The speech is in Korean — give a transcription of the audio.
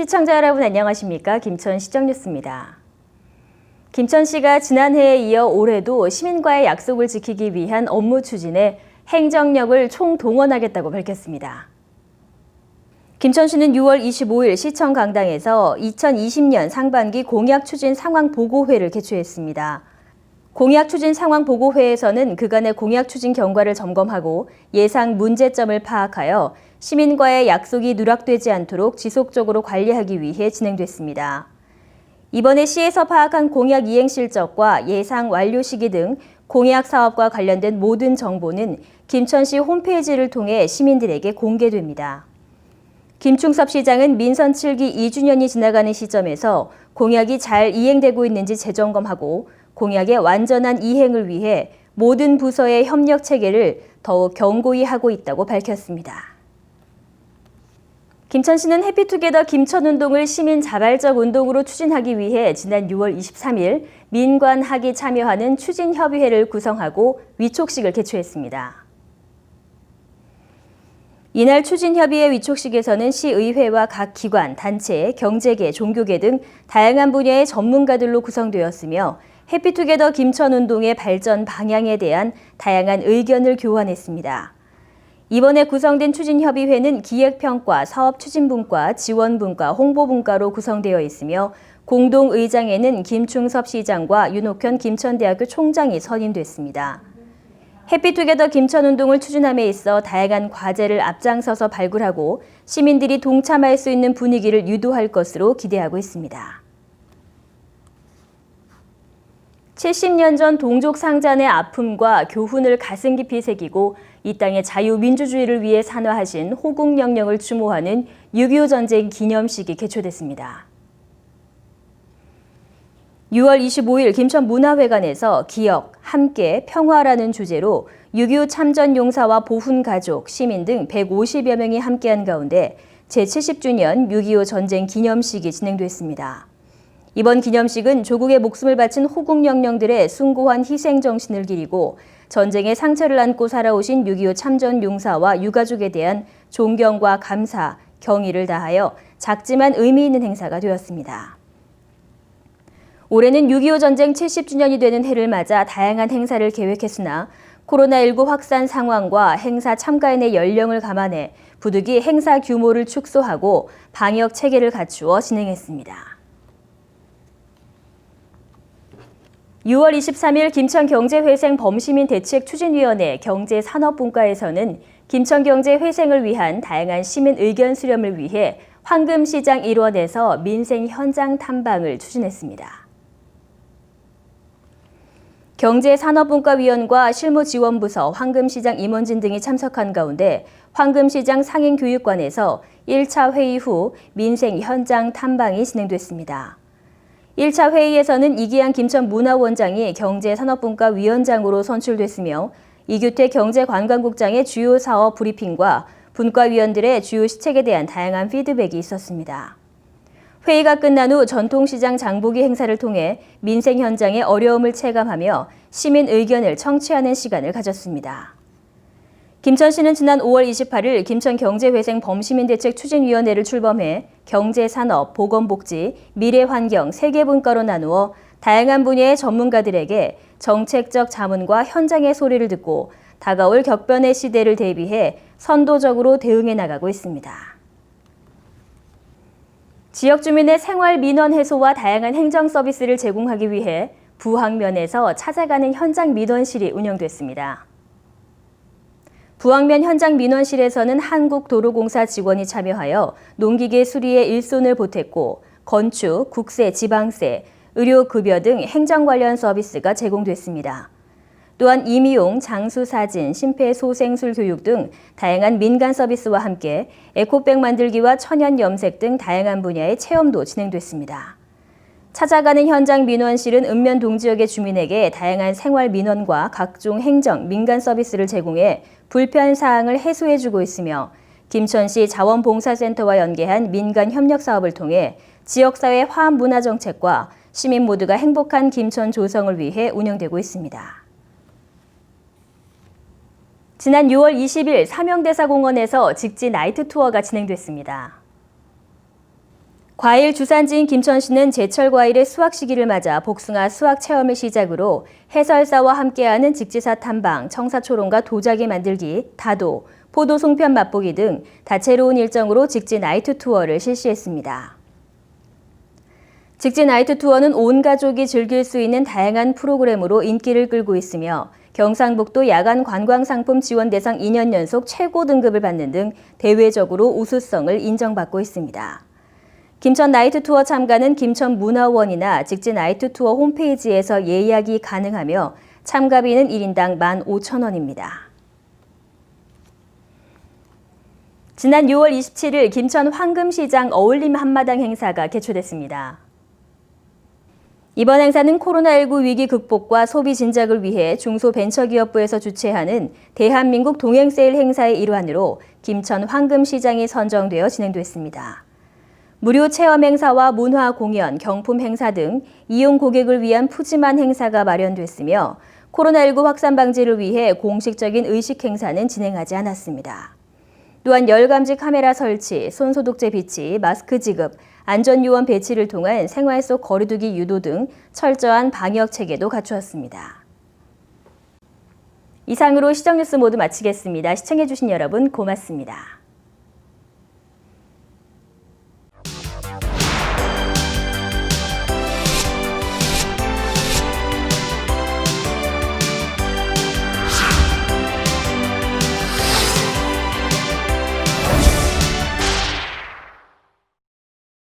시청자 여러분 안녕하십니까? 김천 시정뉴스입니다. 김천시가 지난해에 이어 올해도 시민과의 약속을 지키기 위한 업무 추진에 행정력을 총동원하겠다고 밝혔습니다. 김천시는 6월 25일 시청 강당에서 2020년 상반기 공약 추진 상황 보고회를 개최했습니다. 공약 추진 상황 보고회에서는 그간의 공약 추진 경과를 점검하고 예상 문제점을 파악하여 시민과의 약속이 누락되지 않도록 지속적으로 관리하기 위해 진행됐습니다. 이번에 시에서 파악한 공약 이행 실적과 예상 완료 시기 등 공약 사업과 관련된 모든 정보는 김천시 홈페이지를 통해 시민들에게 공개됩니다. 김충섭 시장은 민선 7기 2주년이 지나가는 시점에서 공약이 잘 이행되고 있는지 재점검하고 공약의 완전한 이행을 위해 모든 부서의 협력 체계를 더욱 견고히 하고 있다고 밝혔습니다. 김천시는 해피투게더 김천 운동을 시민 자발적 운동으로 추진하기 위해 지난 6월 23일 민관학이 참여하는 추진협의회를 구성하고 위촉식을 개최했습니다. 이날 추진협의회 위촉식에서는 시의회와 각 기관, 단체, 경제계, 종교계 등 다양한 분야의 전문가들로 구성되었으며 해피투게더 김천운동의 발전 방향에 대한 다양한 의견을 교환했습니다. 이번에 구성된 추진협의회는 기획평가, 사업추진분과, 지원분과, 홍보분과로 구성되어 있으며 공동의장에는 김충섭 시장과 윤옥현 김천대학교 총장이 선임됐습니다. 해피투게더 김천운동을 추진함에 있어 다양한 과제를 앞장서서 발굴하고 시민들이 동참할 수 있는 분위기를 유도할 것으로 기대하고 있습니다. 70년 전 동족 상잔의 아픔과 교훈을 가슴 깊이 새기고 이 땅의 자유민주주의를 위해 산화하신 호국영령을 추모하는 6.25 전쟁 기념식이 개최됐습니다. 6월 25일 김천 문화회관에서 기억, 함께, 평화라는 주제로 6.25 참전 용사와 보훈 가족, 시민 등 150여 명이 함께한 가운데 제70주년 6.25 전쟁 기념식이 진행됐습니다. 이번 기념식은 조국의 목숨을 바친 호국 영령들의 숭고한 희생 정신을 기리고 전쟁의 상처를 안고 살아오신 6.25 참전 용사와 유가족에 대한 존경과 감사, 경의를 다하여 작지만 의미 있는 행사가 되었습니다. 올해는 6.25 전쟁 70주년이 되는 해를 맞아 다양한 행사를 계획했으나 코로나19 확산 상황과 행사 참가인의 연령을 감안해 부득이 행사 규모를 축소하고 방역 체계를 갖추어 진행했습니다. 6월 23일 김천경제회생 범시민 대책 추진위원회 경제산업분과에서는 김천경제 회생을 위한 다양한 시민 의견 수렴을 위해 황금시장 일원에서 민생 현장 탐방을 추진했습니다. 경제산업분과위원과 실무지원부서, 황금시장 임원진 등이 참석한 가운데 황금시장 상인교육관에서 1차 회의 후 민생 현장 탐방이 진행됐습니다. 1차 회의에서는 이기한 김천 문화원장이 경제산업분과 위원장으로 선출됐으며 이규태 경제관광국장의 주요 사업 브리핑과 분과위원들의 주요 시책에 대한 다양한 피드백이 있었습니다. 회의가 끝난 후 전통시장 장보기 행사를 통해 민생 현장의 어려움을 체감하며 시민 의견을 청취하는 시간을 가졌습니다. 김천시는 지난 5월 28일 김천 경제회생 범시민대책 추진위원회를 출범해 경제, 산업, 보건복지, 미래환경 세 개 분과로 나누어 다양한 분야의 전문가들에게 정책적 자문과 현장의 소리를 듣고 다가올 격변의 시대를 대비해 선도적으로 대응해 나가고 있습니다. 지역 주민의 생활 민원 해소와 다양한 행정 서비스를 제공하기 위해 부항면에서 찾아가는 현장 민원실이 운영됐습니다. 부항면 현장 민원실에서는 한국도로공사 직원이 참여하여 농기계 수리에 일손을 보탰고 건축, 국세, 지방세, 의료급여 등 행정 관련 서비스가 제공됐습니다. 또한 임의용, 장수사진, 심폐소생술 교육 등 다양한 민간 서비스와 함께 에코백 만들기와 천연 염색 등 다양한 분야의 체험도 진행됐습니다. 찾아가는 현장 민원실은 읍면 동 지역의 주민에게 다양한 생활 민원과 각종 행정, 민간 서비스를 제공해 불편 사항을 해소해주고 있으며 김천시 자원봉사센터와 연계한 민간 협력 사업을 통해 지역사회 화합 문화 정책과 시민 모두가 행복한 김천 조성을 위해 운영되고 있습니다. 지난 6월 20일 삼영대사공원에서 직지 나이트 투어가 진행됐습니다. 과일 주산지인 김천시는 제철 과일의 수확 시기를 맞아 복숭아 수확 체험을 시작으로 해설사와 함께하는 직지사 탐방, 청사초론과 도자기 만들기, 다도, 포도 송편 맛보기 등 다채로운 일정으로 직지 나이트 투어를 실시했습니다. 직지 나이트 투어는 온 가족이 즐길 수 있는 다양한 프로그램으로 인기를 끌고 있으며 경상북도 야간 관광 상품 지원 대상 2년 연속 최고 등급을 받는 등 대외적으로 우수성을 인정받고 있습니다. 김천 나이트 투어 참가는 김천 문화원이나 직진 나이트 투어 홈페이지에서 예약이 가능하며 참가비는 1인당 15,000원입니다. 지난 6월 27일 김천 황금시장 어울림 한마당 행사가 개최됐습니다. 이번 행사는 코로나19 위기 극복과 소비 진작을 위해 중소벤처기업부에서 주최하는 대한민국 동행세일 행사의 일환으로 김천 황금시장이 선정되어 진행됐습니다. 무료 체험 행사와 문화 공연, 경품 행사 등 이용 고객을 위한 푸짐한 행사가 마련됐으며 코로나19 확산 방지를 위해 공식적인 의식 행사는 진행하지 않았습니다. 또한 열감지 카메라 설치, 손소독제 비치, 마스크 지급, 안전요원 배치를 통한 생활 속 거리두기 유도 등 철저한 방역 체계도 갖추었습니다. 이상으로 시정뉴스 모두 마치겠습니다. 시청해주신 여러분 고맙습니다.